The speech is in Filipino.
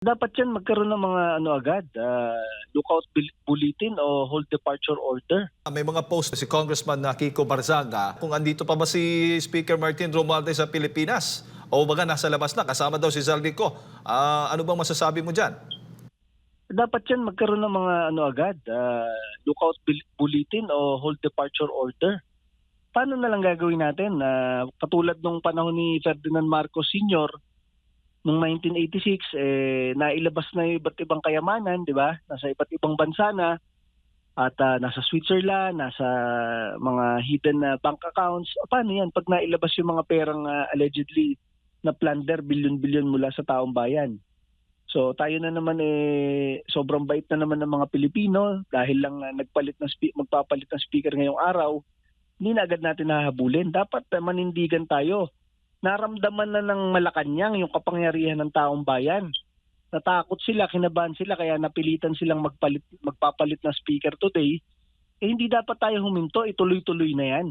Dapat yan magkaroon ng mga ano agad, ah, lookout bulletin o hold departure order. May mga post si Congressman na Kiko Barzaga kung andito pa ba si Speaker Martin Romualdez sa Pilipinas o baga nasa labas na kasama daw si Zaldico. Ah, ano bang masasabi mo diyan? Dapat yan magkaroon ng mga ano agad, ah, lookout bulletin o hold departure order. Paano na lang gagawin natin? na katulad nung panahon ni Ferdinand Marcos Sr., noong 1986, eh, nailabas na yung iba't ibang kayamanan, di ba? Nasa iba't ibang bansa na at ah, nasa Switzerland, nasa mga hidden na bank accounts. Paano yan pag nailabas yung mga perang ah, allegedly na plunder bilyon-bilyon mula sa taong bayan? So tayo na naman eh sobrang bait na naman ng mga Pilipino dahil lang ah, nagpalit ng spe- magpapalit ng speaker ngayong araw. Hindi na agad natin hahabulin. Dapat ah, manindigan tayo. Naramdaman na ng Malacanang yung kapangyarihan ng taong bayan. Natakot sila, kinabahan sila kaya napilitan silang magpalit magpapalit ng speaker today. Eh hindi dapat tayo huminto, ituloy-tuloy na 'yan.